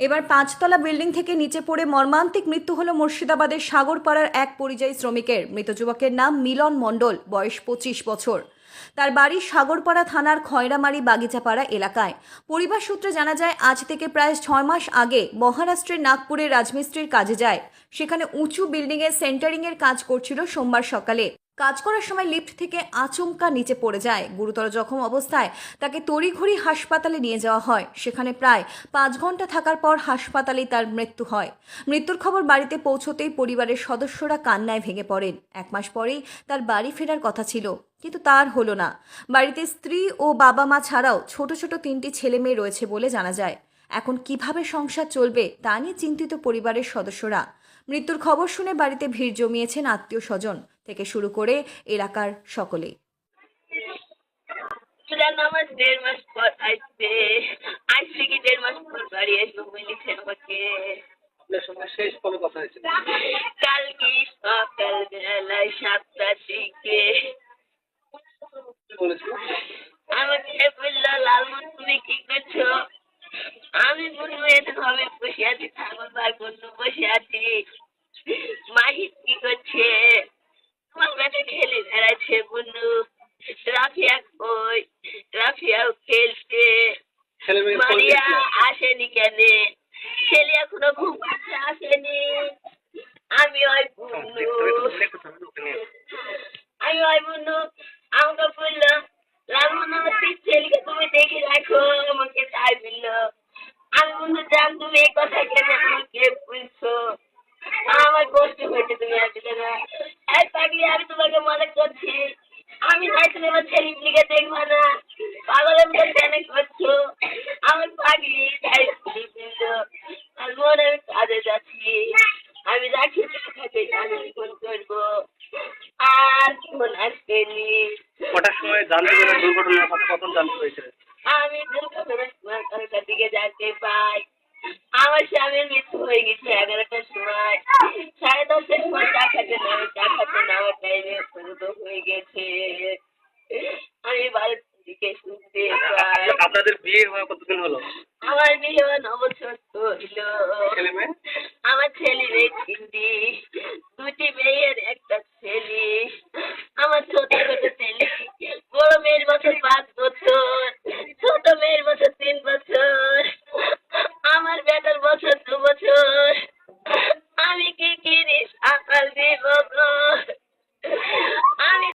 এবার পাঁচতলা বিল্ডিং থেকে নিচে পড়ে মর্মান্তিক মৃত্যু হল মুর্শিদাবাদের সাগরপাড়ার এক পরিযায়ী শ্রমিকের। মৃত যুবকের নাম মিলন মণ্ডল, বয়স পঁচিশ বছর। তার বাড়ি সাগরপাড়া থানার খয়রামারি বাগিচাপাড়া এলাকায়। পরিবার সূত্রে জানা যায়, আজ থেকে প্রায় ছয় মাস আগে মহারাষ্ট্রের নাগপুরে রাজমিস্ত্রির কাজে যায়। সেখানে উঁচু বিল্ডিংয়ের সেন্টারিংয়ের কাজ করছিল সোমবার সকালে। কাজ করার সময় লিফট থেকে আচমকা নিচে পড়ে যায়। গুরুতর জখম অবস্থায় তাকে তড়িঘড়ি হাসপাতালে নিয়ে যাওয়া হয়। সেখানে প্রায় পাঁচ ঘণ্টা থাকার পর হাসপাতালেই তার মৃত্যু হয়। মৃত্যুর খবর বাড়িতে পৌঁছতেই পরিবারের সদস্যরা কান্নায় ভেঙে পড়েন। এক মাস পরেই তার বাড়ি ফেরার কথা ছিল, কিন্তু তার হলো না। বাড়িতে স্ত্রী ও বাবা মা ছাড়াও ছোট ছোট তিনটি ছেলে মেয়ে রয়েছে বলে জানা যায়। এখন কীভাবে সংসার চলবে তা নিয়ে চিন্তিত পরিবারের সদস্যরা। মৃত্যুর খবর শুনে বাড়িতে ভিড় জমিয়েছেন আত্মীয় স্বজন। থেকে শুরু করে এলাকার সকলেই আমার দেড় মাস পর আসবে। আজ থেকে দেড় মাস পর বাড়ি আসব বলেছে আমাকে। আপনার সঙ্গে শেষ কবে কথা হয়েছে কালকে সকাল বেলায় সাতটা থেকে। কি আমাকে বলল লালমন তুমি কি করছ? আমি বলব এটা হবে বসে আছি ঠাকুর বার করল বসে আছি। মাহিত কি করছে? বেড়াচ্ছে বন্ধু রাফিয়া কই রাফিয়াও খেলছে মারিয়া আসেনি কেন? ছেলে এখনও ঘুম পাচ্ছে আসেনি। আমি ওই বন্ধু আমি ওই বন্ধু আমাকে বলল রামন আমার তুই ছেলেকে তুমি দেখে রাখো আমাকে তাই বলল। আমি বন্ধু জান তুমি এই কথা কেন আমাকে বলছো? আমার কষ্ট হয়েছে তুমি আসলে না। এক পাগলি আমি তোমাকে মনে করছি। আমি নাই তুমি আমার ছেলেগুলিকে দেখব না। পাগলের মতো কেন করছ। আমার পাগলি তাই আর মনে আমি কাজে যাচ্ছি। আমি রাখি থাকে আমি ফোন করব। আর ফোন আসবেনি কটার সময় জানতে পেরে দুর্ঘটনার কথা কখন জানতে হয়েছে আমি দুর্ঘটনার দিকে জানতে পাই। আমার স্বামীর মৃত্যু হয়ে গেছে এগারোটার সময়। সাড়ে দশটার সময় চা খাতে না চা হয়ে গেছে। আমি বাড়ির দিকে শুনতে পাই। আপনাদের বিয়ে হওয়া কতদিন হলো? আমার বিয়ে ন বছর হইল আমার ছেলে রে তিনটি।